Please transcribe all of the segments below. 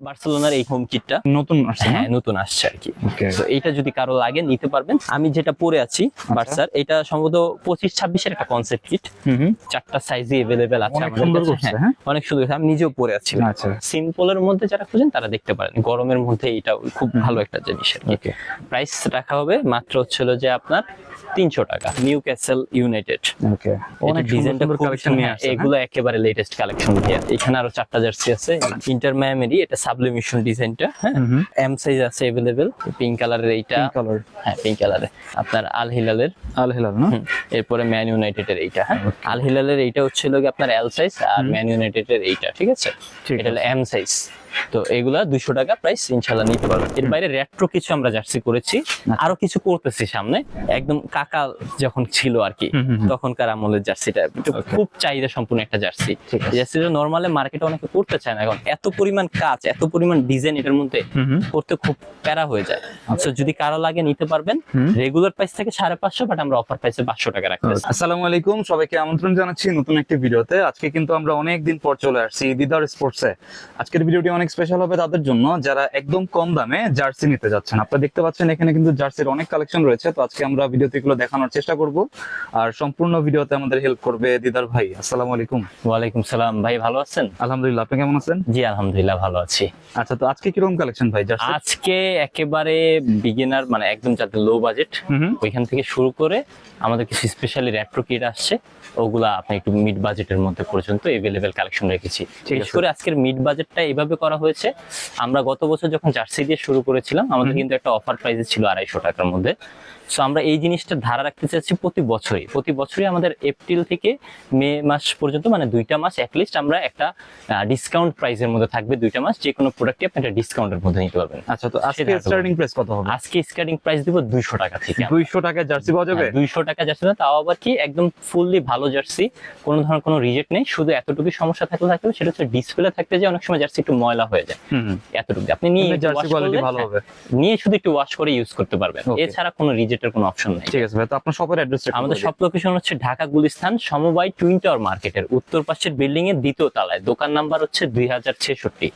বার্সেলোনার এই হোম কিটটা নতুন আসছে হ্যাঁ নতুন আসছে আর কি। তো এইটা যদি কারও লাগে নিতে পারবেন। আমি যেটা পরে আছি বার্সার এটা সম্ভবত পঁচিশ ছাব্বিশের একটা কনসেপ্ট কিট চারটা সাইজে এভেলেবেল আছে অনেক আমাদের সুন্দর কাছে। হ্যাঁ, হ্যাঁ? অনেক সুন্দর আমি নিজেও পরে আছি। আচ্ছা। সিম্পলের মধ্যে যারা খুঁজেন তারা দেখতে পারেন। গরমের মধ্যে এটা খুব ভালো একটা জিনিস আর কি। প্রাইস রাখা হবে মাত্র হচ্ছিল যে আপনার তিনশো টাকা। নিউ ক্যাসেল ইউনাইটেড অনেক ডিজাইনটা কালেকশন? এগুলো একেবারে লেটেস্ট কালেকশন এখানে আরও চারটা জার্সি আছে। ইন্টার মায়ামেরি এটা সাবলিমিশন ডিজাইনটা হ্যাঁ হুম এম সাইজ আছে अवेलेबल পিঙ্ক কালারের এইটা কালার হ্যাঁ পিঙ্ক কালারের আপনার আল হিলালের আল হিলাল না হুম, এরপরে ম্যান ইউনাইটেড এর এইটা হ্যাঁ আল হিলালের এইটা হচ্ছিল কি আপনার এল সাইজ আর ম্যান ইউনাইটেড এর এইটা ঠিক আছে ঠিক এটা হলো এম সাইজ তো এগুলা দুইশো টাকা প্রাইস ইনশাল্লাহ নিতে পারবেন। এর বাইরে রেট্রো কিছু আমরা জার্সি করেছি। আরও কিছু করতেছি সামনে। একদম কাকা যখন ছিল আর কি। তখনকার আমলের জার্সিটা। খুব চাহিদা সম্পূর্ণ একটা জার্সি। জার্সিটা নর্মালি মার্কেটে অনেকে করতে চায় না। এখন এত পরিমাণ কাজ এত পরিমাণ ডিজাইন এটার মধ্যে করতে খুব প্যারা হয়ে যায়। তো যদি কারও লাগে নিতে পারবেন রেগুলার প্রাইস থেকে সাড়ে পাঁচশো বাট আমরা অফার প্রাইসে পাঁচশো টাকা রাখতেছি আসসালামু আলাইকুম সবাইকে আমন্ত্রণ জানাচ্ছি নতুন একটি ভিডিওতে। আজকে কিন্তু আমরা অনেকদিন পর চলে আসছি দিদার স্পোর্টসে আজকের ভিডিওটি অনেক স্পেশাল হবে তাদের জন্য। যারা একদম কম দামে জার্সি নিতে যাচ্ছেন। আপনারা দেখতে পাচ্ছেন এখানে কিন্তু জার্সির অনেক কালেকশন রয়েছে। তো আজকে আমরা ভিডিওতে এগুলো দেখানোর চেষ্টা করব। আর সম্পূর্ণ ভিডিওতে আমাদের হেল্প করবে দিদার ভাই। আসসালামু আলাইকুম। ওয়ালাইকুম সালাম। ভাই ভালো আছেন? আলহামদুলিল্লাহ। আপনি কেমন আছেন? জি আলহামদুলিল্লাহ ভালো আছি। আচ্ছা তো আজকে কীরকম কালেকশন ভাই? জার্সি? আজকে একেবারে বিগিনার মানে একদম যাদের লো বাজেট ওইখান থেকে শুরু করে আমাদের কিছু স্পেশালি রেট্রো কিট আসছে ওগুলা আপনি একটু মিড বাজেটের মধ্যে পর্যন্ত এভেলেবেল কালেকশন রেখেছি। ঠিক বিশেষ করে আজকের মিড বাজেটটা এইভাবে করা হয়েছে। আমরা গত বছর যখন জার্সি দিয়ে শুরু করেছিলাম আমাদের কিন্তু একটা অফার প্রাইস ছিল আড়াইশো টাকার মধ্যে। সো আমরা এই জিনিসটা ধারা রাখতে চাচ্ছি প্রতি বছরই। প্রতি বছরই আমাদের এপ্রিল থেকে মে মাস পর্যন্ত মানে দুইটা মাস অ্যাটলিস্ট আমরা একটা ডিসকাউন্ট প্রাইসের মধ্যে থাকবে দুইটা মাস। যে কোনো প্রোডাক্টই আপনি একটা ডিসকাউন্টের মধ্যে নিতে পারবেন। আচ্ছা তো আজকে স্টার্টিং প্রাইস কত হবে? আজকে স্টার্টিং প্রাইস দিব দুইশো টাকা থেকে। দুইশো টাকায় জার্সি পাওয়া যাবে? দুইশো টাকা জার্সি না তাও আবার কি একদম ফুললি ভালো জার্সি কোনো ধরনের কোনো রিজেক্ট নেই শুধু এতটুকু সমস্যা থাকলে থাকবে সেটা হচ্ছে ডিসপ্লে থাকতে যে অনেক সময় জার্সি একটু ময়লা হয়ে যায়। হুম এতটুকু। আপনি নিয়ে জার্সি কোয়ালিটি ভালো হবে। হ্যাঁ, নিয়ে শুধু একটু ওয়াশ করে ইউজ করতে পারবেন। এছাড়া কোনো রিজেক্টের কোনো অপশন নেই। ঠিক আছে ভাই তো আপনার শপের অ্যাড্রেস আমাদের সব লোকেশন হচ্ছে ঢাকা গুলিস্তান সমবায় টুইন টাওয়ার মার্কেটের উত্তর পাশের বিল্ডিং এর দ্বিতীয় তলায়। দোকান নাম্বার হচ্ছে দুই হাজার ছেষট্টি।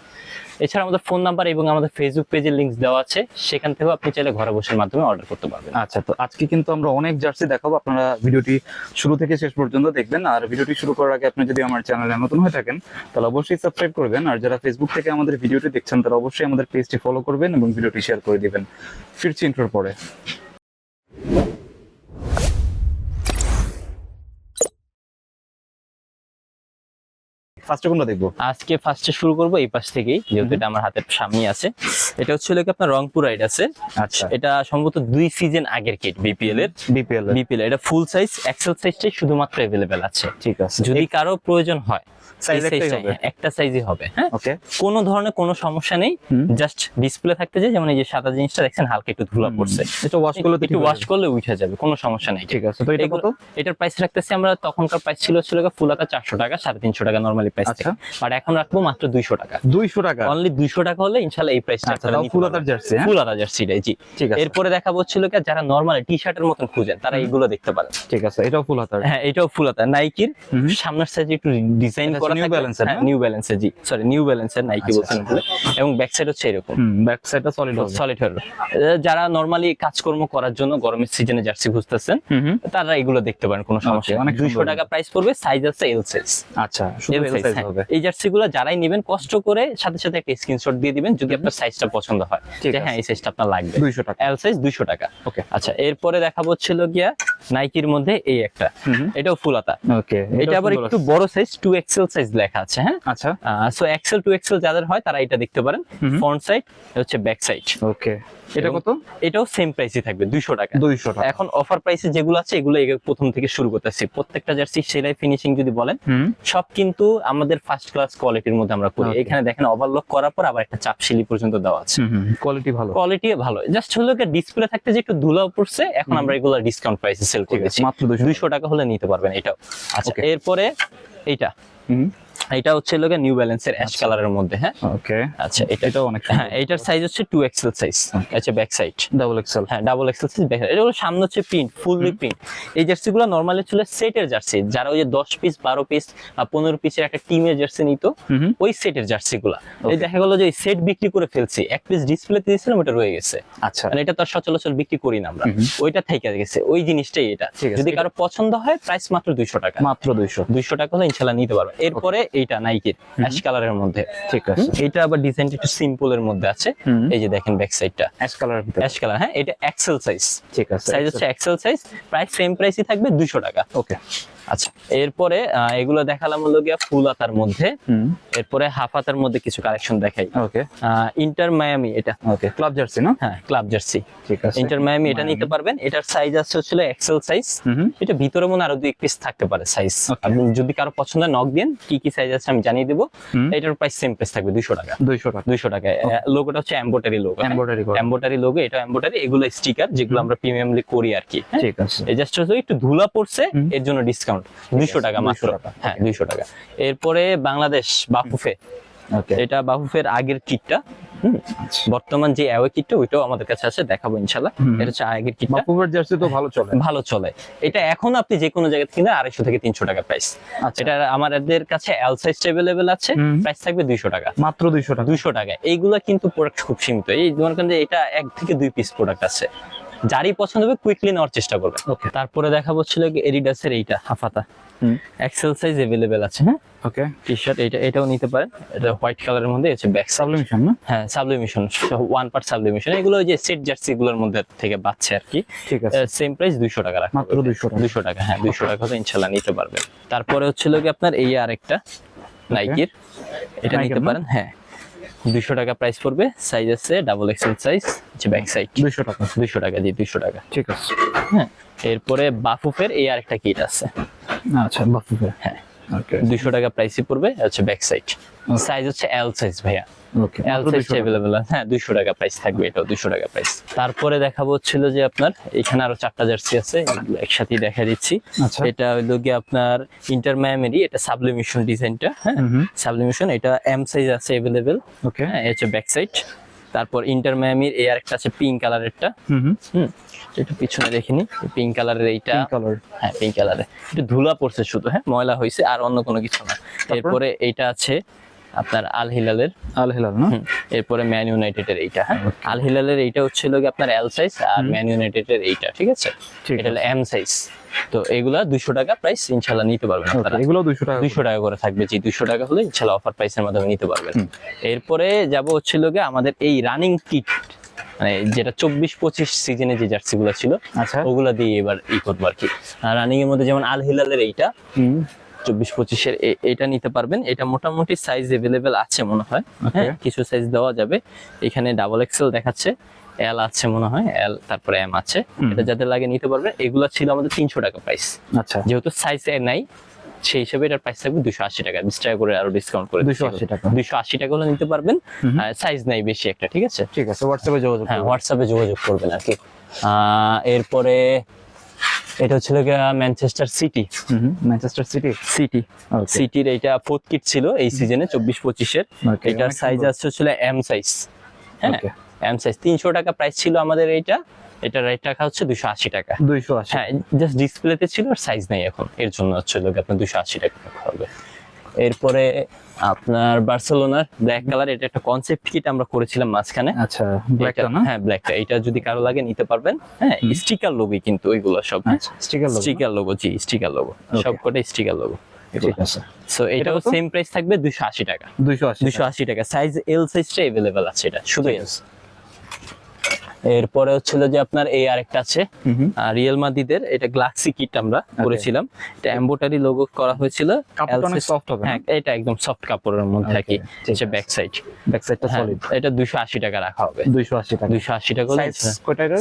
এছাড়া আমাদের ফোন নাম্বার এবং আমাদের ফেসবুক পেজের লিঙ্ক দেওয়া আছে সেখান থেকেও আপনি চাইলে ঘরে বসের মাধ্যমে অর্ডার করতে পারবেন। আচ্ছা তো আজকে কিন্তু আমরা অনেক জার্সি দেখাবো। আপনারা ভিডিওটি শুরু থেকে শেষ পর্যন্ত দেখবেন আর ভিডিওটি শুরু করার আগে আপনি যদি আমার চ্যানেলে নতুন হয়ে থাকেন তাহলে অবশ্যই সাবস্ক্রাইব করবেন আর যারা ফেসবুক থেকে আমাদের ভিডিওটি দেখছেন তারা অবশ্যই আমাদের পেজটি ফলো করবেন এবং ভিডিওটি শেয়ার করে দিবেন। ফিরছি ইন্টার পরে। ফার্স্টে কোনটা দেখবো আজকে ফার্স্টে শুরু করব এই পাশ থেকেই যেহেতু এটা আমার হাতের সামনে আছে এটা হচ্ছে হলো কি আপনার রংপুর রাইড আছে আচ্ছা এটা সম্ভবত দুই সিজন আগের কিট বিপিএল এর বিপিএল বিপিএল এটা ফুল সাইজ এক্সেল সাইজটাই শুধুমাত্র अवेलेबल আছে ঠিক আছে যদি কারো প্রয়োজন হয় Size এই একটাই size-টাই, হবে? হ্যাঁ, একটা সাইজই হবে হ্যাঁ ওকে কোনো ধরনের কোনো সমস্যা নেই হুম। জাস্ট ডিসপ্লে থাকতে যায় যেমন এই যে সাদা জিনিসটা দেখছেন হালকা একটু ধুলা পড়ছে এটা ওয়াশ করলে তো একটু ওয়াশ করলে উঠে যাবে কোনো সমস্যা নেই ঠিক আছে তো এটা কত এগুলো- এটার প্রাইস রাখতেছি আমরা তখনকার প্রাইস ছিল ছিল ফুল আকার চারশো টাকা সাড়ে তিনশো টাকা নর্মালি প্রাইস আচ্ছা। বাট এখন রাখব মাত্র দুইশো টাকা। দুইশো টাকা? অনলি দুইশো টাকা হলে ইনশাল্লাহ এই প্রাইসটা আচ্ছা তাও ফুল হাতার জার্সি হ্যাঁ? ফুল জি। ঠিক আছে। এরপরে দেখাবো হচ্ছিল কি যারা নর্মাল টি শার্টের মতন খুঁজেন তারা এইগুলো দেখতে পারেন। ঠিক আছে এটাও ফুল হাতার হ্যাঁ এটাও ফুল আদা নাইকির সামনের সাইজে একটু ডিজাইন করা। এর হ্যাঁ নিউ ব্যালেন্সের জি। সরি নিউ ব্যালেন্সের নাইকি আচ্ছা, বলছেন এবং ব্যাক সাইড হচ্ছে এরকম। ব্যাক সাইডটা সলিড হবে। সলিড যারা নর্মালি কাজকর্ম করার জন্য গরমের সিজনে জার্সি খুঁজতেছেন তারা এগুলো দেখতে পারেন কোনো সমস্যা অনেক দুইশো সুন্দর। টাকা প্রাইস পড়বে সাইজ আছে এল সাইজ আচ্ছা শুধু এল L সাইজ হবে। এই জার্সি গুলো যারাই নেবেন কষ্ট করে সাথে সাথে একটা স্ক্রিনশট দিয়ে দিবেন যদি আপনার সাইজটা পছন্দ হয়। যে হ্যাঁ এই সাইজটা আপনার লাগবে। দুইশো টাকা। এল সাইজ দুইশো টাকা। ওকে আচ্ছা এরপরে দেখাবো হচ্ছিল গিয়া নাইকির মধ্যে এই একটা। এটাও ফুলাতা ওকে এটা আবার একটু বড় সাইজ টু এক্সেল সাইজ লেখা আছে হ্যাঁ? আচ্ছা। সো এক্সেল টু এক্সেল যাদের হয় তারা এটা দেখতে পারেন। ফ্রন্ট সাইড হচ্ছে ব্যাক সাইড ওকে এটা কত? এটাও সেম প্রাইসই থাকবে দুইশো টাকা। দুইশো টাকা। এখন অফার প্রাইসে যেগুলো আছে এগুলো প্রথম থেকে শুরু করতেছি। প্রত্যেকটা জার্সি সেলাই ফিনিশিং যদি বলেন সব কিন্তু আমাদের ফার্স্ট ক্লাস কোয়ালিটির মধ্যে আমরা করি। এখানে দেখেন ওভারলক করার পর আবার একটা চাপ শিলি পর্যন্ত দেওয়া আছে। কোয়ালিটি ভালো। কোয়ালিটি ভালো। জাস্ট হলো ডিসপ্লে থাকতে যে একটু ধুলো পড়ছে এখন আমরা এগুলো ডিসকাউন্ট প্রাইসে সেল করেছি। মাত্র দুইশো দুইশো টাকা হলে নিতে পারবেন এটাও। আচ্ছা। এরপরে এইটা। এটা হচ্ছে লোকে নিউ ব্যালেন্সের অ্যাশ কালারের মধ্যে হ্যাঁ? ওকে আচ্ছা এটা এটাও অনেক হ্যাঁ এটার সাইজ হচ্ছে টু এক্সেল সাইজ আচ্ছা ব্যাক সাইড ডাবল এক্সেল হ্যাঁ ডাবল এক্সেল সাইজ ব্যাক এটা হলো সামনে হচ্ছে প্রিন্ট ফুললি প্রিন্ট এই জার্সিগুলো নর্মালি ছিল সেটের জার্সি যারা ওই যে দশ পিস বারো পিস পনেরো পিসের একটা টিমের জার্সি নিত ওই সেটের জার্সিগুলো এই দেখা গেলো যে সেট বিক্রি করে ফেলছি। এক পিস ডিসপ্লেতে দিয়েছিলাম ওটা রয়ে গেছে। আচ্ছা। মানে এটা তো আর সচরাচর বিক্রি করি না আমরা। ওইটা থেকে গেছে। ওই জিনিসটাই এটা। যদি কারও পছন্দ হয় প্রাইস মাত্র দুইশো টাকা। মাত্র দুইশো। দুইশো টাকা হলে ইনশাল্লাহ নিতে পারবে এরপরে এইটা নাইকির অ্যাশ কালারের মধ্যে ঠিক আছে? এটা আবার ডিজাইনটা একটু সিম্পল এর মধ্যে আছে। এই যে দেখেন ব্যাক সাইডটা অ্যাশ কালার অ্যাশ কালার হ্যাঁ এটা এক্সেল সাইজ ঠিক আছে সাইজ হচ্ছে এক্সেল সাইজ প্রাইস সেম প্রাইসই থাকবে দুইশো টাকা। ওকে আচ্ছা এরপরে এগুলো দেখালাম হলো গিয়া ফুল আতার মধ্যে। এরপরে হাফ আতার মধ্যে কিছু কালেকশন দেখাই। ওকে ইন্টার মায়ামি এটা। ওকে ক্লাব জার্সি না? হ্যাঁ ক্লাব জার্সি ঠিক আছে। ইন্টার মায়ামি এটা নিতে পারবেন। এটার সাইজ আছে হচ্ছিল এক্সেল সাইজ এটা ভিতরে মনে আরও দুই পিস থাকতে পারে সাইজ আপনি যদি কারও পছন্দ নক দিন কি কি সাইজ আছে আমি জানিয়ে দেবো। এটার প্রাইস সেম প্রাইস থাকবে দুইশো টাকা। দুইশো টাকা। দুইশো টাকা। লোগোটা হচ্ছে embroidery logo embroidery embroidery logo এটা এম্বোটারি এগুলো স্টিকার যেগুলো আমরা প্রিমিয়ামলি করি আর কি হ্যাঁ? ঠিক আছে। এই জাস্ট একটু ধুলা পড়ছে এর জন্য ডিসকাউন্ট দুইশো টাকা মাত্র। টাকা, হ্যাঁ দুইশো টাকা। এরপরে বাংলাদেশ বাফুফে। ওকে। এটা বাফুফের আগের কিটটা বর্তমান যে অ্যাওয়ে কিটটা ওইটাও আমাদের কাছে আছে দেখাবো ইনশাল্লাহ। এটা হচ্ছে আগের কিটটা। বাপুবের জার্সি তো ভালো চলে। ভালো চলে। এটা এখন আপনি যে কোনো জায়গা থেকে আড়াইশো থেকে তিনশো টাকা প্রাইস আচ্ছা। এটা আমাদের কাছে এল সাইজ অ্যাভেলেবেল আছে। প্রাইস থাকবে দুইশো টাকা। মাত্র দুইশো টাকা। দুইশো টাকা। এইগুলা কিন্তু প্রোডাক্ট খুব সীমিত। এই তোমার এটা এক থেকে দুই পিস প্রোডাক্ট আছে। যারই পছন্দ হবে কুইকলি নেওয়ার চেষ্টা করবে। তারপরে দেখা হচ্ছিল এডিডাসের এইটা হাফাতা। এক্সেল সাইজ অ্যাভেলেবেল আছে হ্যাঁ? ওকে টি শার্ট এটা এটাও নিতে পারেন। এটা হোয়াইট কালারের মধ্যে আছে ব্যাক সাবলিমেশন না? হ্যাঁ সাবলিমিশন ওয়ান পার্ট সাবলিমিশন এগুলো ওই যে সেট জার্সি গুলোর মধ্যে থেকে বাচ্ছে আর কি। ঠিক আছে। সেম প্রাইস দুইশো টাকা রাখা মাত্র দুইশো টাকা। দুইশো টাকা হ্যাঁ দুইশো টাকা হলে ইনশাল্লাহ নিতে পারবেন। তারপরে হচ্ছিল কি আপনার এই আরেকটা নাইকির এটা নিতে পারেন হ্যাঁ। দুইশো টাকা প্রাইস পড়বে। সাইজ আছে ডাবল এক্সেল সাইজ হচ্ছে ব্যাক সাইড দুইশো টাকা। দুইশো টাকা দিয়ে দুইশো টাকা। ঠিক আছে। হ্যাঁ এরপরে বাফুফের এই আরেকটা কিট আছে। আচ্ছা বাফুফের। হ্যাঁ ওকে দুইশো টাকা প্রাইসই পড়বে হচ্ছে ব্যাক সাইড সাইজ হচ্ছে এল সাইজ ভাইয়া। এল সাইজ অ্যাভেলেবল হ্যাঁ দুইশো টাকা প্রাইস থাকবে এটাও দুইশো টাকা প্রাইস তারপরে দেখাবো হচ্ছিল যে আপনার এখানে আরও চারটা জার্সি আছে একসাথে দেখা দিচ্ছি। আচ্ছা। এটা হইল গিয়ে আপনার ইন্টার ম্যামেরি এটা সাবলিমিশন ডিজাইনটা হ্যাঁ? সাবলিমিশন এটা এম সাইজ আছে অ্যাভেলেবেল ওকে হ্যাঁ হচ্ছে ব্যাক সাইড তারপর ইন্টার ম্যামির এই আরেকটা আছে পিঙ্ক কালারেরটা হুম একটু পিছনে দেখিনি পিঙ্ক কালারের এইটা। কালার হ্যাঁ পিঙ্ক কালারে একটু ধুলা পড়ছে শুধু হ্যাঁ? ময়লা হয়েছে আর অন্য কোনো কিছু না। এরপরে এইটা আছে আপনার আল হিলালের আল হেলাল না এরপরে ম্যান ইউনাইটেডের এইটা হ্যাঁ? আল হিলালের এইটা হচ্ছে গিয়ে আপনার এল সাইজ আর ম্যান ইউনাইটেডের এইটা ঠিক আছে? এটা হলো এম সাইজ তো এগুলা দুইশো টাকা প্রাইস ইনশাল্লাহ নিতে পারবেন আপনারা। এগুলো দুইশো টাকা দুইশো টাকা করে থাকবে জি দুইশো টাকা হলে ইনশাল্লাহ অফার প্রাইসের মাধ্যমে নিতে পারবেন। এরপরে যাব হচ্ছিল গিয়ে আমাদের এই রানিং কিট মানে যেটা চব্বিশ পঁচিশ সিজনে যে জার্সি গুলো ছিল আচ্ছা। ওগুলা দিয়ে এবার ই করব আর কি। রানিং এর মধ্যে যেমন আল হিলালের এইটা চব্বিশ পঁচিশের এটা নিতে পারবেন। এটা মোটামুটি সাইজ এভেলেবেল আছে মনে হয়। হ্যাঁ কিছু সাইজ দেওয়া যাবে। এখানে ডাবল এক্সেল দেখাচ্ছে। এল আছে মনে হয়। এল তারপরে এম আছে। এটা যাদের লাগে নিতে পারবেন। এগুলো ছিল আমাদের তিনশো টাকা প্রাইস আচ্ছা। যেহেতু সাইজ নাই সেই হিসেবে এটার প্রাইস থাকবে দুশো আশি টাকা। বিশ টাকা করে আরও ডিসকাউন্ট করে 280 টাকা। দুশো আশি টাকা হলে নিতে পারবেন। সাইজ নাই বেশি একটা ঠিক আছে? ঠিক আছে হোয়াটসঅ্যাপে যোগাযোগ হ্যাঁ হোয়াটসঅ্যাপে যোগাযোগ করবেন আর কি। এরপরে এটা হচ্ছিল Manchester City Manchester City City okay সিটির এটা ফোর্থ কিট ছিল এই সিজনে চব্বিশ পঁচিশের। এটার সাইজ আসছে আছে ছিল এম সাইজ হ্যাঁ. এম সাইজ তিনশো টাকা প্রাইস ছিল আমাদের এইটা। এটা রাইট টাকা হচ্ছে দুশো আশি টাকা। দুইশো আশি। হ্যাঁ জাস্ট ডিসপ্লেতে ছিল আর সাইজ নাই এখন। এর জন্য হচ্ছে লোক আপনার দুশো আশি টাকা হবে। এরপরে আপনার বার্সেলোনার ব্ল্যাক কালার এটা একটা কনসেপ্ট কিট আমরা করেছিলাম মাঝখানে। আচ্ছা ব্ল্যাকটা না? হ্যাঁ ব্ল্যাকটা এটা যদি কারও লাগে নিতে পারবেন। হ্যাঁ স্টিকার লোগো কিন্তু ওইগুলো সব স্টিকার লোগো স্টিকার লোগো জি স্টিকার লোগো সব কটাই স্টিকার লোগো ঠিক আছে। সো এটাও? সেম প্রাইস থাকবে দুশো আশি টাকা। দুইশো আশি দুশো আশি টাকা। সাইজ এল সাইজটা এভেলেবেল আছে এটা শুধু এল এরপরে হচ্ছিল যে আপনার এই আরেকটা আছে রিয়েল মাদিদের এটা গ্লাক্সি কিট আমরা করেছিলাম। এটা এম্বোটারি লোগো করা হয়েছিল। সফট হবে হ্যাঁ এটা একদম সফট কাপড়ের মধ্যে ঠিক হচ্ছে ব্যাক সাইড ব্যাক সাইডটা সলিড এটা দুশো আশি টাকা রাখা হবে। দুইশো আশি টাকা। দুইশো আশি টাকা সাইজ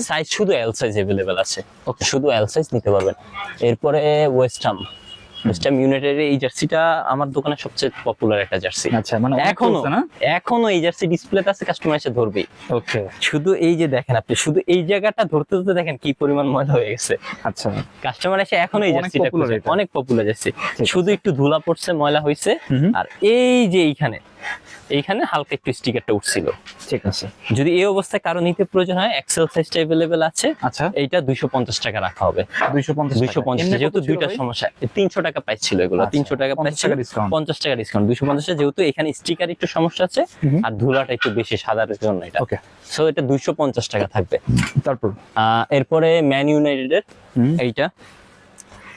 সাইজ শুধু এল সাইজ এভেলেবেল আছে শুধু এল সাইজ নিতে পারবেন। এরপরে ওয়েস্টাম ওয়েস্ট হ্যাম ইউনাইটেডের এই জার্সিটা আমার দোকানে সবচেয়ে পপুলার একটা জার্সি। আচ্ছা মানে এখনও এখনও এই জার্সি ডিসপ্লেতে আছে কাস্টমার এসে ধরবেই। ওকে শুধু এই যে দেখেন আপনি শুধু এই জায়গাটা ধরতে ধরতে দেখেন কি পরিমাণ ময়লা হয়ে গেছে। আচ্ছা। কাস্টমার এসে এখনও এই জার্সিটা অনেক পপুলার জার্সি। শুধু একটু ধুলা পড়ছে ময়লা হয়েছে। আর এই যে এইখানে এইখানে হালকা একটু স্টিকারটা উঠছিল। ঠিক আছে। যদি এই অবস্থায় কারও নিতে প্রয়োজন হয় এক্সেল সাইজটা অ্যাভেলেবেল আছে। আচ্ছা। এইটা দুইশো পঞ্চাশ টাকা রাখা হবে। দুইশো পঞ্চাশ দুইশো পঞ্চাশ যেহেতু দুইটা সমস্যা তিনশো টাকা প্রাইস ছিল এগুলো। আচ্ছা, তিনশো টাকা প্রাইস 50 ছিল টাকা discount। পঞ্চাশ টাকা ডিসকাউন্ট দুইশো পঞ্চাশ যেহেতু এখানে স্টিকার একটু সমস্যা আছে আর ধুলাটা একটু বেশি সাদার জন্য এটা। ওকে সো এটা দুইশো পঞ্চাশ টাকা থাকবে। তারপর? আহ, এরপরে ম্যান ইউনাইটেডের হুম। এইটা।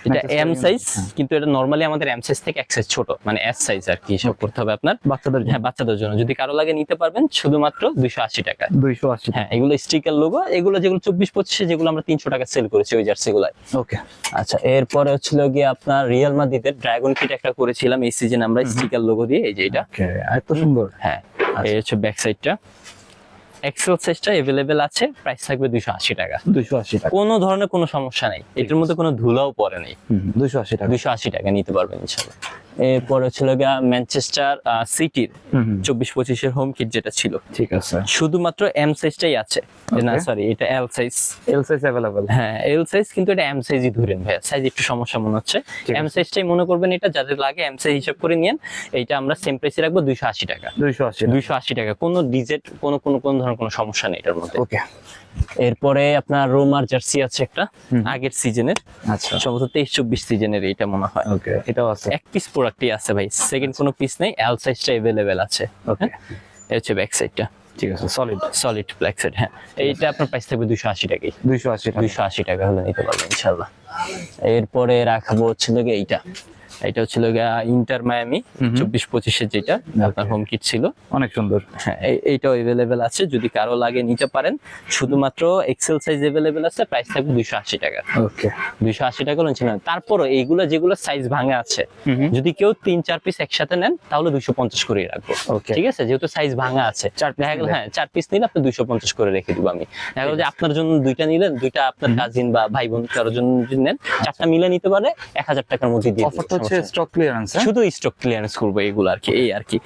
এটা এম সাইজ হ্যাঁ। কিন্তু এটা নর্মালি আমাদের এম সাইজ থেকে এক size ছোট মানে এস সাইজ আর কি হিসাব করতে হবে আপনার। বাচ্চাদের হ্যাঁ বাচ্চাদের জন্য। যদি কারও লাগে নিতে পারবেন শুধুমাত্র দুইশো আশি টাকা দুইশো আশি হ্যাঁ এগুলো স্টিকার লোগো এগুলো যেগুলো চব্বিশ পঁচিশে যেগুলো আমরা তিনশো টাকা সেল করেছি ওই জার্সি গুলাই ওকে আচ্ছা এরপরে হচ্ছিল গিয়ে আপনার রিয়াল মাদ্রিদের ড্রাগন কিট একটা করেছিলাম এই সিজন আমরা স্টিকার লোগো দিয়ে এই যে এটা। এত সুন্দর। হ্যাঁ এই হচ্ছে ব্যাক সাইডটা এক্সেল সাইজটা এভেলেবেল আছে প্রাইস থাকবে দুইশো আশি টাকা। দুইশো আশি টাকা। কোনো ধরনের কোনো সমস্যা নেই। এটার মধ্যে কোনো ধুলাও পড়ে নেই। দুশো আশি টাকা। দুইশো আশি টাকা নিতে পারবেন ইনশাল্লাহ। এরপরে ছিল গিয়া ম্যানচেস্টার সিটির। চব্বিশ পঁচিশের হোম কিট যেটা ছিল। ঠিক আছে। শুধুমাত্র এম সাইজটাই আছে। না সরি এটা L size L size available হ্যাঁ এল সাইজ কিন্তু এটা এম সাইজই ধরেন সাইজ একটু সমস্যা মনে হচ্ছে। এম সাইজটাই মনে করবেন এটা যাদের লাগে এম সাইজ হিসাব করে নিয়েন। এইটা আমরা সেম প্রাইসে রাখব দুইশো আশি টাকা। দুইশো আশি দুইশো আশি টাকা। কোনো ডিজেট কোনো কোনো কোনো ধরনের কোনো সমস্যা নেই এটার মধ্যে। ওকে এরপরে আপনার রোমার জার্সি আছে একটা আগের সিজনের আচ্ছা। সম্ভবত তেইশ চব্বিশ সিজনের এইটা মনে হয়। ওকে এটাও আছে। এক পিস প্রোডাক্টই আছে ভাই। সেকেন্ড কোনো পিস নেই এল সাইজটা অ্যাভেলেবেল আছে। ওকে এই হচ্ছে ব্যাক সাইডটা ঠিক আছে সলিড সলিড ব্ল্যাক সাইড হ্যাঁ। এইটা আপনার প্রাইস থাকবে দুশো আশি টাকাই দুইশো আশি টাকা। দুইশো আশি টাকা হলে নিতে পারবেন ইনশাল্লাহ এরপরে রাখাবো হচ্ছে এইটা। এটা হচ্ছিল ইন্টার মায়ামি চব্বিশ পঁচিশের যেটা আপনার হোম কিট ছিল। অনেক সুন্দর। হ্যাঁ এইটাও এভেলেবেল আছে যদি কারও লাগে নিতে পারেন। শুধুমাত্র এক্সেল সাইজ এভেলেবেল আছে প্রাইস থাকবে দুইশো আশি টাকা। ওকে দুইশো আশি টাকা নিচ্ছে না তারপরও এইগুলো যেগুলো সাইজ ভাঙা আছে যদি কেউ তিন চার পিস একসাথে নেন তাহলে দুইশো পঞ্চাশ করে রাখব। ঠিক আছে? যেহেতু সাইজ ভাঙা আছে। দেখা গেল হ্যাঁ চার পিস নিলে আপনি দুইশো পঞ্চাশ করে রেখে দিব আমি। দেখা গেল যে আপনার জন্য দুইটা নিলেন দুইটা আপনার কাজিন বা ভাই বোন কারোর জন্য নেন চারটা মিলে নিতে পারে এক হাজার টাকার মধ্যে দিয়ে অফারটা হচ্ছে স্টক ক্লিয়ারেন্স শুধু স্টক ক্লিয়ারেন্স করব এগুলো আর কি এই আর কি।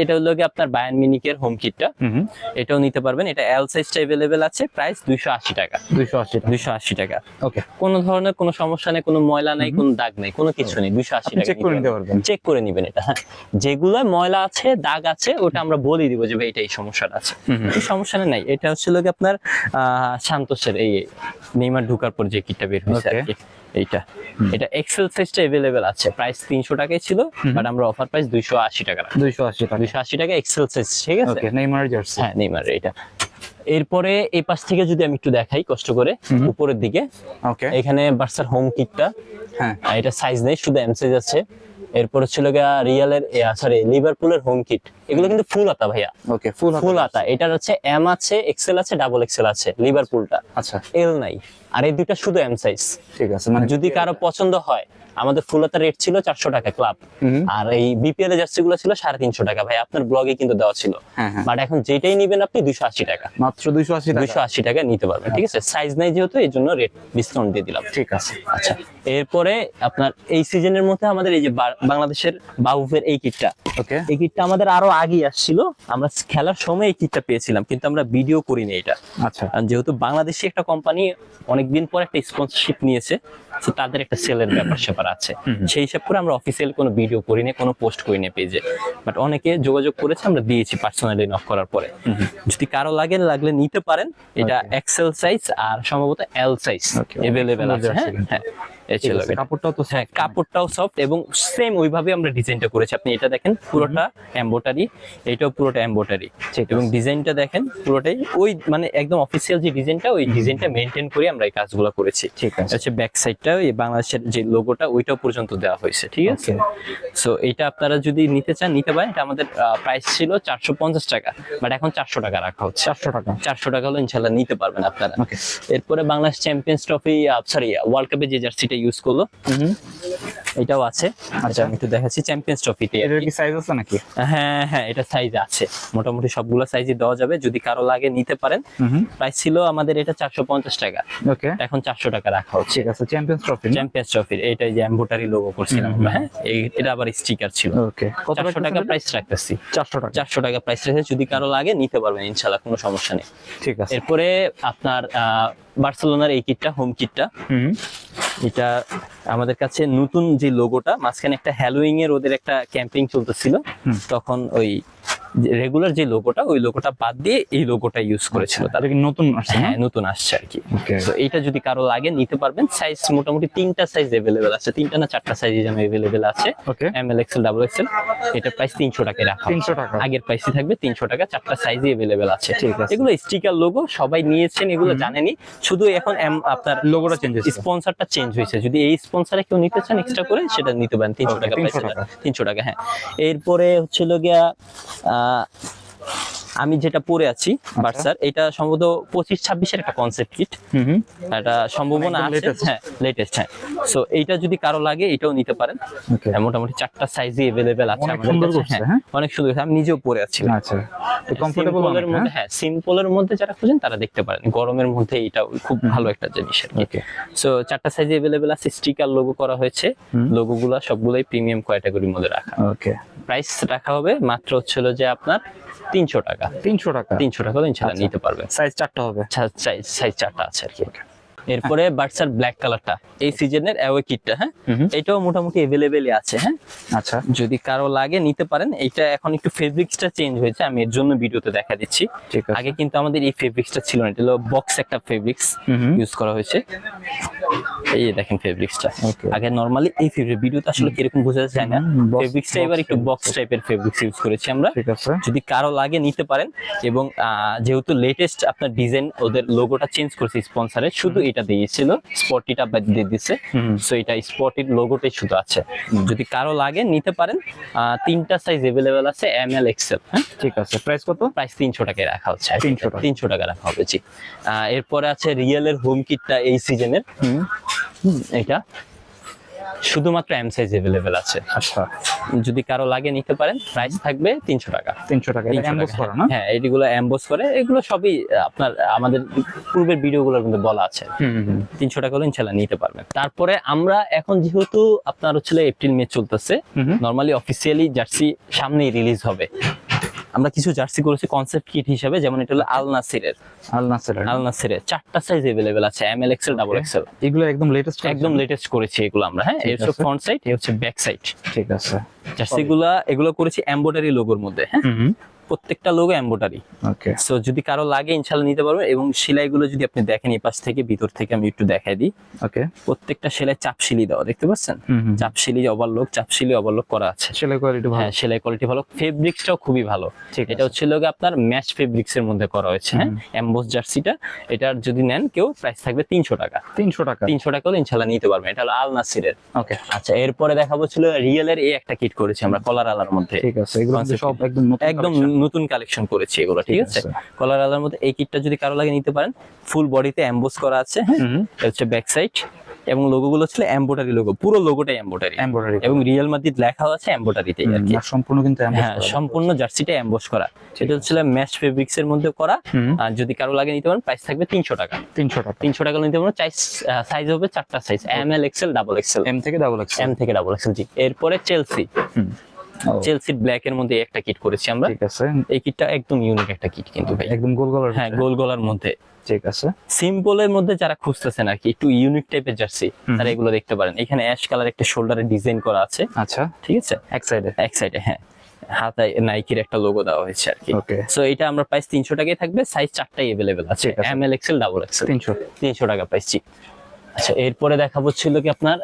এটা হলো আপনার বায়ান মিনিকের হোম কিটটা এটাও নিতে পারবেন এটা এল সাইজটা আছে প্রাইস দুইশো আশি টাকা। দুইশো আশি টাকা। ওকে কোনো ধরনের কোনো সমস্যা নেই কোনো ময়লা নেই কোনো দাগ নেই কোনো কিছু নেই দুইশো আশি আপনি টাকা চেক করে নিতে পারবেন। চেক করে নিবেন এটা হ্যাঁ। যেগুলো ময়লা আছে দাগ আছে ওটা আমরা বলে দিব যে ভাই এটা এই সমস্যাটা আছে। এই সমস্যা নেই এটা হচ্ছে লোক আপনার আহ সান্তোষের এই নেইমার ঢুকার পর যে কিটটা বের হয়েছে আর. কি এইটা। এটা এক্সেল সাইজটা এভেলেবেল আছে প্রাইস তিনশো টাকাই ছিল বাট আমরা অফার প্রাইস দুইশো আশি টাকা দুইশো আশি টাকা। দুইশো আশি টাকা এক্সেল সাইজ ঠিক আছে? নেইমার জার্সি হ্যাঁ নেইমার এটা। এরপরে এই পাশ থেকে যদি আমি একটু দেখাই কষ্ট করে উপরের দিকে। ওকে এখানে বার্সার হোম কিটটা হ্যাঁ। এটা সাইজ নেই শুধু এম সাইজ আছে। এরপর ছিল গিয়া রিয়ালের সরি লিভারপুলের হোম কিট এগুলো কিন্তু ফুল আতা ভাইয়া। ওকে ফুল ফুল আতা এটার হচ্ছে এম আছে এক্সেল আছে ডাবল এক্সেল আছে লিভারপুলটা আচ্ছা। এল নাই। আর এই দুইটা শুধু এম সাইজ ঠিক আছে মানে যদি কারও পছন্দ হয় আমাদের ফুলতার রেট ছিল চারশো টাকা ক্লাব আর এই বিপিএল এর জার্সি গুলো ছিল সাড়ে তিনশো টাকা। ভাই আপনার ব্লগে কিন্তু দেওয়া ছিল। হ্যাঁ হ্যাঁ। বাট এখন যেটাই নিবেন আপনি দুইশো আশি টাকা। মাত্র দুইশো আশি দুইশো আশি টাকা নিতে পারবেন ঠিক আছে? সাইজ নাই যেহেতু এই জন্য রেট ডিসকাউন্ট দিয়ে দিলাম। ঠিক আছে। আচ্ছা। এরপরে আপনার এই সিজনের মধ্যে আমাদের এই যে বাংলাদেশের বাউফের এই কিটটা। ওকে এই কিটটা আমাদের আরও আগে আসছিল। আমরা খেলার সময় এই কিটটা পেয়েছিলাম কিন্তু আমরা ভিডিও করিনি এটা। আচ্ছা। যেহেতু বাংলাদেশি একটা কোম্পানি অনেকদিন পর একটা স্পন্সরশিপ নিয়েছে তো তাদের একটা সেলের ব্যাপার স্যাপার আছে। সেই হিসাব করে আমরা অফিসিয়াল কোনো ভিডিও করিনি কোনো পোস্ট করিনি পেজে বাট অনেকে যোগাযোগ করেছে আমরা দিয়েছি পার্সোনালি নক করার পরে। যদি কারও লাগে লাগলে নিতে পারেন। এটা এক্সেল সাইজ আর সম্ভবত এল সাইজ. এভেলেবেল আছে হ্যাঁ। এই ছিল কাপড়টাও তো হ্যাঁ কাপড়টাও সফট এবং সেম ওইভাবে আমরা ডিজাইনটা করেছি। আপনি এটা দেখেন পুরোটা এমবোটারি এটাও পুরোটা এমবোটারি ঠিক এবং ডিজাইনটা দেখেন পুরোটাই ওই মানে একদম অফিসিয়াল যে ডিজাইনটা ওই ডিজাইনটা মেনটেন করে আমরা এই কাজগুলো করেছি। ঠিক আছে। হচ্ছে ব্যাক সাইডটা ওই বাংলাদেশের যে লোগোটা ওইটাও পর্যন্ত দেওয়া হয়েছে ঠিক আছে? সো এটা আপনারা যদি নিতে চান নিতে পারেন। এটা আমাদের প্রাইস ছিল চারশো পঞ্চাশ টাকা বাট এখন চারশো টাকা রাখা হচ্ছে। চারশো টাকা। চারশো টাকা হলো ইনশাল্লাহ নিতে পারবেন আপনারা। এরপরে Bangladesh Champions Trophy sorry World কাপে যে জার্সিটা ইউজ করল। এটাও আছে। আচ্ছা। আমি একটু দেখাচ্ছি চ্যাম্পিয়ন্স ট্রফিতে এটার কি। সাইজ আছে নাকি? হ্যাঁ হ্যাঁ এটা সাইজ আছে। মোটামুটি সবগুলো সাইজে দেওয়া যাবে যদি কারও লাগে নিতে পারেন। প্রাইস ছিল আমাদের এটা চারশো পঞ্চাশ টাকা। ওকে এখন চারশো টাকা রাখা হচ্ছে। ঠিক আছে চ্যাম্পিয়ন্স ট্রফি চ্যাম্পিয়ন্স ট্রফির এটাই যে এম্বোটারি লোগো করছিলাম আমরা হ্যাঁ? এটা আবার স্টিকার ছিল। ওকে কত টাকা প্রাইস রাখতেছি। চারশো টাকা। চারশো টাকা প্রাইস রেখে যদি কারও লাগে নিতে পারবেন ইনশাল্লাহ কোনো সমস্যা নেই। ঠিক আছে। এরপরে আপনার আহ, বার্সেলোনার এই কিটটা হোম কিটটা হুম। এটা আমাদের কাছে নতুন যে লোগোটা মাঝখানে একটা হ্যালোইং এর ওদের একটা ক্যাম্পিং চলতেছিল। তখন ওই রেগুলার যে লোগোটা ওই লোগোটা বাদ দিয়ে এই লোগোটা ইউজ করেছিল তারা। নতুন আসছে হ্যাঁ নতুন আসছে আর কি। তো এটা যদি কারও লাগে নিতে পারবেন। সাইজ মোটামুটি তিনটা সাইজ এভেলেবেল আছে। তিনটা না চারটা সাইজ যেন এভেলেবেল আছে। Okay M L XL double XL এটা প্রাইস তিনশো টাকায় রাখা। তিনশো টাকা। আগের প্রাইসই থাকবে তিনশো টাকা চারটা সাইজই এভেলেবেল আছে। ঠিক আছে। এগুলো স্টিকার লোগো সবাই নিয়েছেন এগুলো জানেনি। শুধু এখন এম- আপনার লোগোটা চেঞ্জ হয়েছে। স্পন্সরটা চেঞ্জ হয়েছে। যদি এই স্পন্সরে কেউ নিতে চান এক্সট্রা করে সেটা নিতে পারেন। তিনশো টাকা 300 টাকা। তিনশো টাকা হ্যাঁ। এরপরে হচ্ছিল গিয়া した。আমি যেটা পরে আছি আচ্ছা। বার্সার এটা সম্ভবত পঁচিশ ছাব্বিশের একটা কনসেপ্ট কিট এটা সম্ভাবনা আছে। হ্যাঁ লেটেস্ট হ্যাঁ। সো এইটা যদি কারও লাগে এটাও নিতে পারেন। হ্যাঁ, মোটামুটি চারটা সাইজই এভেলেবেল আছে অনেক আমাদের সুন্দর কাছে, হ্যাঁ, হ্যাঁ? অনেক সুন্দর আমি নিজেও পরে আছি। আচ্ছা। কমফোর্টেবল সিম্পলের মধ্যে হ্যাঁ? সিম্পলের মধ্যে যারা খুঁজেন তারা দেখতে পারেন। গরমের মধ্যে এটা খুব ভালো একটা জিনিস ওকে সো চারটা সাইজে এভেলেবেল আছে। স্টিকার লোগো করা হয়েছে। লোগো গুলা সবগুলোই প্রিমিয়াম ক্যাটাগরির মধ্যে রাখা। ওকে প্রাইস রাখা হবে মাত্র হচ্ছিল যে আপনার তিনশো টাকা। তিনশো টাকা। তিনশো টাকা ইনশাল্লাহ ছাড়া নিতে পারবে। সাইজ চারটা হবে। সাইজ সাইজ চারটা আছে আর কি। এরপরে বার্সার ব্ল্যাক কালারটা এই সিজনের অ্যাওয়ে কিটটা হ্যাঁ? এটাও মোটামুটি এভেলেবেলই আছে হ্যাঁ? আচ্ছা। যদি কারও লাগে নিতে পারেন এটা এখন একটু ফেব্রিক্সটা চেঞ্জ হয়েছে আমি এর জন্য ভিডিওতে দেখা দিচ্ছি। আগে কিন্তু আমাদের এই ফেব্রিক্সটা ছিল না এটা হলো বক্স একটা ফেব্রিক্স। ইউজ করা হয়েছে। এই যে দেখেন ফেব্রিক্সটা আগে নরমালি এই ফেব্রিক ভিডিওতে আসলে কীরকম বোঝা যায় না ফেব্রিক্সটা এবার একটু বক্স টাইপের ফেব্রিক্স ইউজ করেছি আমরা। যদি কারও লাগে নিতে পারেন এবং যেহেতু লেটেস্ট আপনার ডিজাইন ওদের লোগোটা চেঞ্জ করেছে স্পন্সরের শুধু এটা দিয়েছিল স্পটিটা দিয়ে দিছে। সো এটা স্পটির লোগোটাই শুধু আছে। যদি কারও লাগে নিতে পারেন। তিনটা সাইজ এভেলেবেল আছে এম এল এক্সেল হ্যাঁ? ঠিক আছে। প্রাইস কত? প্রাইস তিনশো টাকায় রাখা হচ্ছে 300 টাকা। তিনশো টাকা রাখা হবে জি। এরপরে আছে রিয়েলের হোম কিটটা এই সিজনের হুম এটা। শুধুমাত্র এম সাইজ এভেলেবেল আছে। আচ্ছা। যদি কারও লাগে নিতে পারেন প্রাইস থাকবে তিনশো টাকা। তিনশো টাকা এটা 300 এমবোস করা না? হ্যাঁ এগুলো এমবোস করে এগুলো সবই আপনার আমাদের পূর্বের ভিডিওগুলোর মধ্যে বলা আছে। হুম হুম, হুম। তিনশো টাকা হলে ইনশাল্লাহ নিতে পারবেন। তারপরে আমরা এখন যেহেতু আপনার হচ্ছে এপ্রিল মে চলতেছে নরমালি অফিসিয়ালি জার্সি সামনেই রিলিজ হবে। আমরা কিছু জার্সি করেছি কনসেপ্ট কিট হিসেবে যেমন এটা হলো আল নাসিরের আল নাসিরের আল নাসিরের চারটা সাইজ अवेलेबल আছে M L XL double XL এগুলো একদম লেটেস্ট একদম লেটেস্ট করেছি এগুলো আমরা হ্যাঁ? এই হচ্ছে ফ্রন্ট সাইড এই হচ্ছে ব্যাক সাইড ঠিক আছে। জার্সি গুলা এগুলো করেছি এম্বোটারি লোগোর মধ্যে হ্যাঁ? প্রত্যেকটা লোগো এম্বোটারি ওকে সো যদি কারও লাগে ইনশাল্লাহ নিতে পারবেন এবং সেলাইগুলো যদি আপনি দেখেন এই পাশ থেকে ভিতর থেকে আমি একটু দেখাই দিই। ওকে প্রত্যেকটা সেলাই চাপশিলি দেওয়া দেখতে পাচ্ছেন? চাপশিলি ওভারলোক চাপশিলি ওভারলোক করা আছে। সেলাই কোয়ালিটি ভালো। হ্যাঁ সেলাই কোয়ালিটি ভালো। ফেব্রিক্সটাও খুবই ভালো। ঠিক এটা হচ্ছে লোক আপনার ম্যাচ ফেব্রিক্স এর মধ্যে করা হয়েছে হ্যাঁ? এমবোস জার্সিটা এটার যদি নেন কেউ প্রাইস থাকবে তিনশো টাকা। তিনশো টাকা। তিনশো টাকা হলে ইনশাল্লাহ নিতে পারবেন। এটা হলো আল নাসিরের ওকে আচ্ছা এরপরে দেখাবো ছিল রিয়েলের এই একটা কিট করেছি আমরা কলার আলার মধ্যে। ঠিক আছে এগুলো সব একদম নতুন একদম নতুন কালেকশন করেছি এগুলো ঠিক আছে। কলার আলার মধ্যে এই কিটটা যদি কারও লাগে নিতে পারেন ফুল বডিতে এমবোস করা আছে হ্যাঁ? এটা হচ্ছে ব্যাক সাইড এবং লোগোগুলো ছিল এম্বোটারি লোগো পুরো লোগোটাই এম্বোটারি এমব্রয়ডারি এবং রিয়েল মাদ্রিদ লেখাও আছে এম্বোটারিতে সম্পূর্ণ কিন্তু হ্যাঁ। সম্পূর্ণ জার্সিটা এমবোস করা। সেটা হচ্ছে ম্যাচ ফেব্রিক্স এর মধ্যে করা। আর যদি কারও লাগে নিতে পারেন প্রাইস থাকবে তিনশো টাকা। তিনশো টাকা। তিনশো টাকা নিতে পারেন সাইজ হবে চারটা size M L XL double XL M থেকে ডাবল এক্স এম থেকে ডাবল এক্সেল জি। এরপরে চেলসি চেলসি ব্ল্যাক এর মধ্যে একটা কিট করেছি আমরা। ঠিক আছে। এই কিটটা একদম ইউনিক একটা কিট কিন্তু ভাই। একদম গোল গলার হ্যাঁ গোল গলার মধ্যে। ঠিক আছে। সিম্পলের মধ্যে যারা খুঁজতেছেন আর কি একটু ইউনিক টাইপের জার্সি তারা এগুলো দেখতে পারেন। এখানে অ্যাশ কালার একটা শোল্ডারে ডিজাইন করা আছে। আচ্ছা। ঠিক আছে? এক সাইডে এক সাইডে হ্যাঁ। হাতায় নাইকির একটা লোগো দেওয়া হয়েছে আর কি। সো এটা আমরা প্রাইস তিনশো টাকায় থাকবে সাইজ চারটাই এভেলেবেল আছে। আছে। M L XL double XL তিনশো। তিনশো টাকা প্রাইস জি। আচ্ছা এরপরে দেখাবো ছিল কি আপনার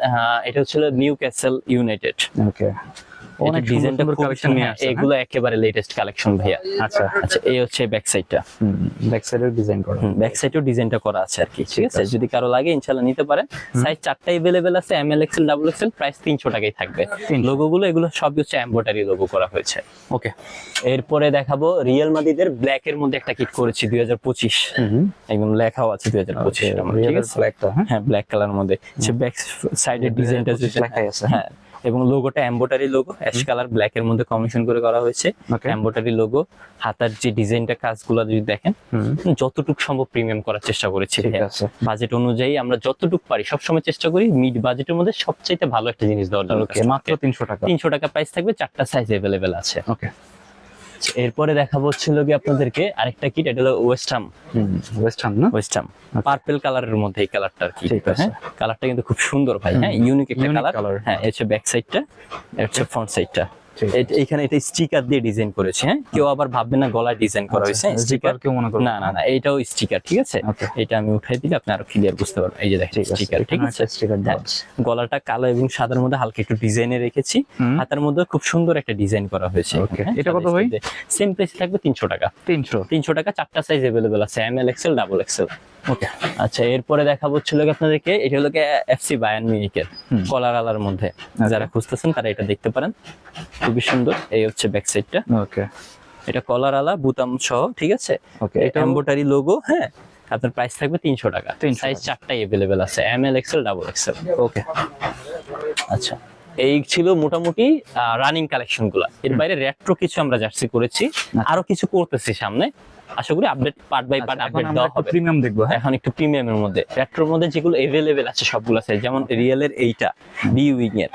এটা হচ্ছিল নিউ ক্যাসেল ইউনাইটেড ওকে অনেক সুন্দর ডিজাইনটা কালেকশন নিয়ে আসছে হ্যাঁ? এগুলো একেবারে লেটেস্ট কালেকশন ভাইয়া। আচ্ছা। আচ্ছা এই হচ্ছে ব্যাক সাইডটা ব্যাক সাইডের ডিজাইন করা। ব্যাক সাইডেও ডিজাইনটা করা আছে আর কি ঠিক আছে? যদি কারও লাগে ইনশাল্লাহ নিতে পারেন। সাইজ চারটা এভেলেবেল আছে M L XL double XL price তিনশো টাকাই থাকবে। 300 লোগো গুলো এগুলো সবই হচ্ছে এম্বোটারি লোগো করা হয়েছে। ওকে এরপরে দেখাবো রিয়েল মাদিদের ব্ল্যাক এর মধ্যে একটা কিট করেছি দুই হাজার পঁচিশ। একদম লেখাও আছে দুই হাজার পঁচিশ ঠিক আছে? ব্ল্যাকটা হ্যাঁ? হ্যাঁ ব্ল্যাক কালার মধ্যে। সে ব্যাক সাইডের ডিজাইনটা 2025 লেখাই আছে, হ্যাঁ। এবং লোগোটা embroidery logo ash colour black এর মধ্যে কমিশন করে করা হয়েছে. এম্বোটারি লোগো হাতার যে ডিজাইনটা কাজগুলো যদি দেখেন যতটুকু সম্ভব প্রিমিয়াম করার চেষ্টা করেছি ঠিক আছে। বাজেট অনুযায়ী আমরা যতটুকু পারি সবসময় চেষ্টা করি মিড বাজেটের মধ্যে সবচাইতে ভালো একটা জিনিস দেওয়ার জন্য ওকে মাত্র তিনশো টাকা। তিনশো টাকা প্রাইস থাকবে চারটা সাইজ অ্যাভেলেবেল আছে। ওকে এরপরে দেখাবো হচ্ছিল কি আপনাদেরকে আরেকটা কিট এটা হলো ওয়েস্টাম ওয়েস্টার্ন না? ওয়েস্টাম পার্পল কালারের মধ্যে এই কালারটা আর কি ঠিক আছে। হ্যাঁ? কালারটা কিন্তু খুব সুন্দর ভাই হ্যাঁ? ইউনিক একটা কালার হ্যাঁ এই হচ্ছে ব্যাক সাইডটা এটা হচ্ছে ফ্রন্ট সাইডটা এখানে এটা স্টিকার দিয়ে ডিজাইন করেছে হ্যাঁ? কেউ আবার ভাববে না গলায় ডিজাইন করা হয়েছে স্টিকার স্টিকার কেউ মনে করবে না না। না এটাও স্টিকার ঠিক আছে? এটা আমি উঠাই দিলে আপনি আরও ক্লিয়ার বুঝতে পারবেন। এই যে দেখেন স্টিকার ঠিক আছে? স্টিকার হ্যাঁ, গলাটা কালো এবং সাদার মধ্যে হালকা একটু ডিজাইনে রেখেছি। হাতার মধ্যে খুব সুন্দর একটা ডিজাইন করা হয়েছে Okay. এটা কত ভাই? সেম প্রাইস থাকবে তিনশো টাকা। তিনশো। তিনশো টাকা চারটা সাইজ অ্যাভেলেবেল আছে M L XL double XL okay আচ্ছা এরপরে দেখা হচ্ছিল কি আপনাদেরকে এটা হলো এফসি বায়ান মিউনিকের কলার আলার মধ্যে। যারা খুঁজতেছেন তারা এটা দেখতে পারেন। খুবই সুন্দর। এই হচ্ছে ব্যাক সাইডটা ওকে এটা কলার আলা বুতাম সহ ঠিক আছে? ওকে এটা এম্বোটারি লোগো হ্যাঁ? আপনার প্রাইস থাকবে তিনশো টাকা। 300 সাইজ চারটাই অ্যাভেলেবেল আছে M L XL double XL okay আচ্ছা এই ছিল মোটামুটি রানিং কালেকশনগুলা। এর বাইরে রেট্রো কিছু আমরা জার্সি করেছি। আরও কিছু করতেছি সামনে। আশা করি update part by part update দাও দেওয়া হবে। প্রিমিয়াম দেখব হ্যাঁ? এখন একটু প্রিমিয়ামের মধ্যে। রেট্রোর মধ্যে যেগুলো अवेलेबल আছে সবগুলো আছে যেমন রিয়েলের এইটা বি উইং এর।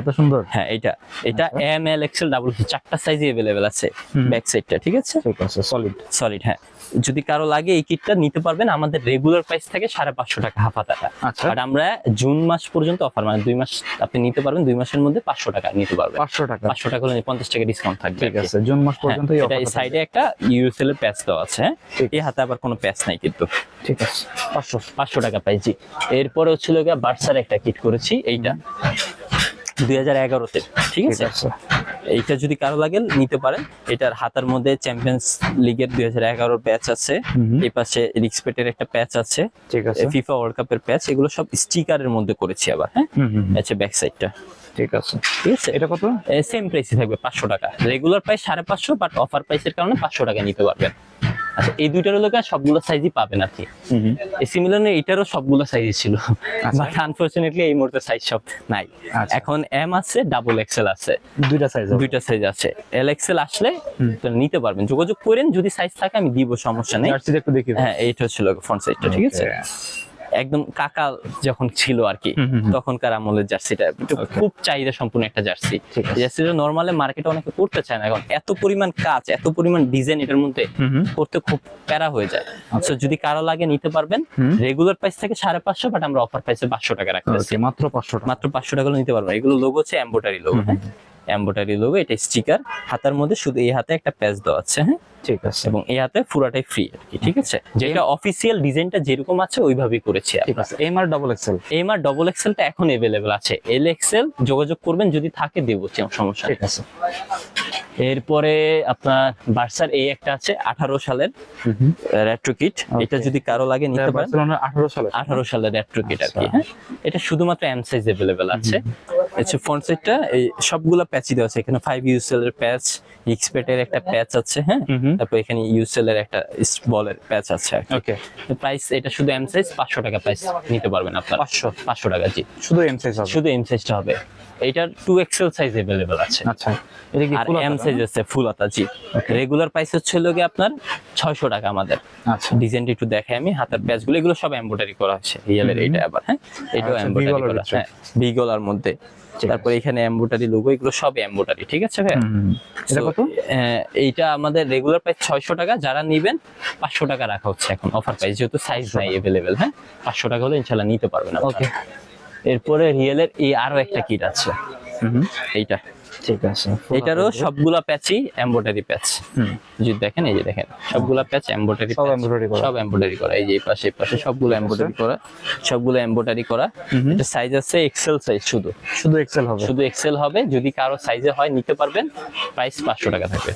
এত সুন্দর? হ্যাঁ এটা এটা এম এল এক্সেল ডাবল চারটা সাইজে अवेलेबल আছে ব্যাক সাইডটা ঠিক আছে? ঠিক আছে সলিড সলিড হ্যাঁ। যদি কারও লাগে এই কিটটা নিতে পারবেন আমাদের রেগুলার প্রাইস থাকে সাড়ে পাঁচশো টাকা হাফ হাতাটা আচ্ছা। বাট আমরা জুন মাস পর্যন্ত অফার মানে দুই মাস আপনি নিতে পারবেন দুই মাসের মধ্যে পাঁচশো টাকা নিতে পারবেন। পাঁচশো টাকা। পাঁচশো টাকা হলে পঞ্চাশ টাকা ডিসকাউন্ট থাকবে ঠিক আছে জুন মাস হ্যাঁ, পর্যন্ত এটা এই সাইডে একটা ইউএসএল এর প্যাচ দেওয়া আছে। এই হাতে আবার কোনো প্যাচ নাই কিন্তু। ঠিক আছে পাঁচশো। পাঁচশো টাকা পাইছি এরপরে হচ্ছিল গিয়ে বার্সার একটা কিট করেছি এইটা। দুই হাজার এগারোতে ঠিক আছে। এইটা যদি কারও লাগে নিতে পারেন। এটার হাতার মধ্যে চ্যাম্পিয়ন্স লিগের দুই হাজার এগারোর প্যাচ আছে। এই পাশে রিক্সপেটের একটা প্যাচ আছে। ঠিক আছে। ফিফা ওয়ার্ল্ড কাপের প্যাচ এগুলো সব স্টিকারের মধ্যে করেছি আবার হ্যাঁ? আচ্ছা ব্যাক সাইডটা ঠিক আছে। ঠিক আছে? এটা কত? সেম প্রাইসে থাকবে পাঁচশো টাকা। রেগুলার প্রাইস সাড়ে পাঁচশো বাট অফার প্রাইসের কারণে পাঁচশো টাকা নিতে পারবেন। আচ্ছা এই দুইটার লোক সবগুলো সাইজই পাবেন কি। এই সিমিলার এটারও সবগুলো সাইজ ছিল। বাট আনফরচুনেটলি এই মুহূর্তে সাইজ সব নাই। আচ্ছা। এখন এম আছে ডাবল এক্সেল আছে। দুইটা সাইজ দুইটা সাইজ আছে। এল এক্সেল আসলে নিতে পারবেন। যোগাযোগ করেন যদি সাইজ থাকে আমি দিব সমস্যা নেই। একটু দেখি হ্যাঁ এইটা ছিল ফ্রন্ট সাইজটা ঠিক আছে? একদম কাকা যখন ছিল আর কি। তখনকার আমলের জার্সিটা। খুব চাহিদা সম্পূর্ণ একটা জার্সি। জার্সিটা নর্মালি মার্কেটে অনেকে করতে চায় না। এখন এত পরিমাণ কাজ এত পরিমাণ ডিজাইন এটার মধ্যে করতে খুব প্যারা হয়ে যায়। তো যদি কারও লাগে নিতে পারবেন রেগুলার প্রাইস থেকে সাড়ে পাঁচশো বাট আমরা অফার প্রাইসে পাঁচশো টাকা রাখতেছি। মাত্র পাঁচশো টাকা। মাত্র পাঁচশো টাকা নিতে পারবেন এগুলো লোগো হচ্ছে এম্বোটারি লোগো হ্যাঁ? এম্বোটারি লোগো এটা স্টিকার হাতার মধ্যে শুধু এই হাতে একটা প্যাচ দেওয়া আছে হ্যাঁ? ঠিক আছে। এবং এই হাতে পুরাটাই ফ্রি আর কি ঠিক আছে? যেটা অফিসিয়াল ডিজাইনটা যেরকম আছে ওইভাবেই করেছি ঠিক আছে। এম আর ডাবল এক্সেল এম আর ডবল এক্সেলটা এখন এভেলেবেল আছে। এল এক্সেল যোগাযোগ করবেন যদি থাকে দেবো সমস্যা নেই। ঠিক আছে। এরপরে আপনার বার্সার এই একটা আছে আঠারো সালের রেট্রো কিট এটা যদি কারও লাগে নিতে পারেন। আঠারো সালে আঠারো সালের রেট্রো কিট আর কি আচ্ছা। হ্যাঁ? এটা শুধুমাত্র এম সাইজ এভেলেবেল আছে। হচ্ছে ফ্রন্ট সাইডটা এই সবগুলা প্যাচই দেওয়া আছে। এখানে ফাইভ ইউসেল এর প্যাচ এক্সপেটের একটা প্যাচ আছে হ্যাঁ। তারপর এখানে ইউসেল এর একটা বলের প্যাচ আছে ওকে প্রাইস এটা শুধু এম সাইজ পাঁচশো টাকা প্রাইস নিতে পারবেন আপনার। পাঁচশো? পাঁচশো টাকা জি। শুধু এম সাইজ হবে? শুধু এম সাইজটা হবে। এটার টু এক্সেল সাইজ এভেলেবেল আছে। আচ্ছা। এটা কি এম সাইজ আছে ফুল আতা জি। রেগুলার প্রাইস হচ্ছে গিয়ে আপনার ছয়শো টাকা আমাদের। আচ্ছা। ডিজাইনটা একটু দেখাই আমি হাতের প্যাচগুলো এগুলো সব এমব্রয়ডারি করা আছে। রিয়েলের এইটা আবার হ্যাঁ? এটাও আচ্ছা, এমব্রয়ডারি করা ভিতরে। হ্যাঁ। ভি মধ্যে। তারপর এখানে এমব্রয়ডারি লোগো এগুলো সব এমব্রয়ডারি ঠিক আছে ভাই। এটা কত? এইটা আমাদের রেগুলার প্রাইস ছয়শো টাকা যারা নিবেন পাঁচশো টাকা রাখা হচ্ছে এখন অফার প্রাইস যেহেতু সাইজ নাই अवेलेबल হ্যাঁ? পাঁচশো টাকা হলে ইনশাআল্লাহ নিতে পারবেন ওকে এরপরে রিয়েলের এই আরও একটা কিট আছে। এইটা। ঠিক আছে। এটারও সবগুলা প্যাচই এমব্রয়ডারি প্যাচ। যদি দেখেন এই যে দেখেন সবগুলা প্যাচ এমব্রয়ডারি সব এমব্রয়ডারি করা। সব এমব্রয়ডারি করা এই যে এই পাশে এই পাশে সবগুলো এমব্রয়ডারি করা সবগুলো এমব্রয়ডারি করা। এটা সাইজ আছে এক্সেল সাইজ শুধু। শুধু এক্সেল হবে। শুধু এক্সেল হবে যদি কারও সাইজে হয় নিতে পারবেন। প্রাইস পাঁচশো টাকা থাকবে।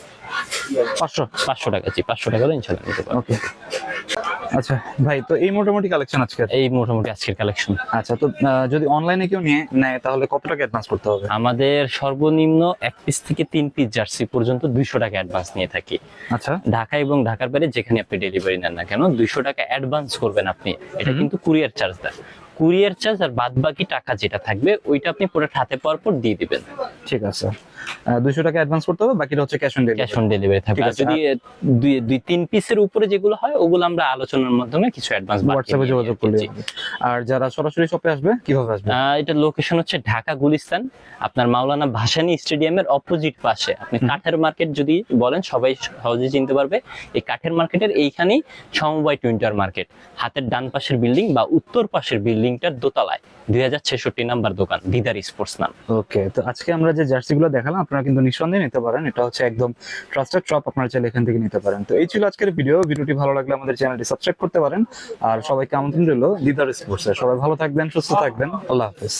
পাঁচশো পাঁচশো টাকা জি পাঁচশো টাকা ইনশাল্লাহ নিতে পারবেন ওকে। আচ্ছা ভাই তো এই মোটামুটি কালেকশন আজকে? এই মোটামুটি আজকের কালেকশন আচ্ছা তো যদি অনলাইনে কেউ নিয়ে নেয় তাহলে কত টাকা অ্যাডভান্স করতে হবে? আমাদের সর্বনিম্ন এক পিস থেকে তিন পিস জার্সি পর্যন্ত দুইশো টাকা অ্যাডভান্স নিয়ে থাকি। আচ্ছা। ঢাকা এবং ঢাকার বাইরে যেখানে আপনি ডেলিভারি নেন না কেন দুইশো টাকা অ্যাডভান্স করবেন আপনি। এটা কিন্তু কুরিয়ার চার্জ দেন কুরিয়ার চার্জ আর বাদ বাকি টাকা যেটা থাকবে ওইটা আপনি পুরো হাতে পাওয়ার পর দিয়ে দিবেন। ঠিক আছে। দুইশো টাকা অ্যাডভান্স করতে হবে বাকিটা হচ্ছে cash on cash on delivery থাকবে। যদি দুই দুই তিন পিসের উপরে যেগুলো হয় ওগুলো আমরা আলোচনার মাধ্যমে কিছু অ্যাডভান্স হোয়াটসঅ্যাপে যোগাযোগ করলে। আর যারা সরাসরি শপে আসবে কীভাবে আসবে? এটা লোকেশন হচ্ছে ঢাকা গুলিস্তান। আপনার মাওলানা ভাসানী স্টেডিয়ামের অপোজিট পাশে। আপনি কাঠের মার্কেট যদি বলেন সবাই সহজে চিনতে পারবে এই কাঠের মার্কেটের এইখানেই সমবায় টুইন্টার মার্কেট হাতের ডান পাশের বিল্ডিং বা উত্তর পাশের বিল্ডিংটার দোতলায়, দুই হাজার ছেষট্টি নাম্বার দোকান, দিদার স্পোর্টস নাম। ওকে, তো আজকে আমরা যে জার্সি গুলো দেখালাম, আপনারা কিন্তু নিঃসন্দেহে নিতে পারেন। এটা হচ্ছে একদম ট্রাস্টেড ট্রপ আপনারা চাইলে এখান থেকে নিতে পারেন। তো এই ছিল আজকের ভিডিও ভিডিওটি ভালো লাগলে আমাদের চ্যানেলটি সাবস্ক্রাইব করতে পারেন। আর সবাইকে আমন্ত্রণ রইল দিদার স্পোর্টস। সবাই ভালো থাকবেন, সুস্থ থাকবেন। আল্লাহ হাফেজ।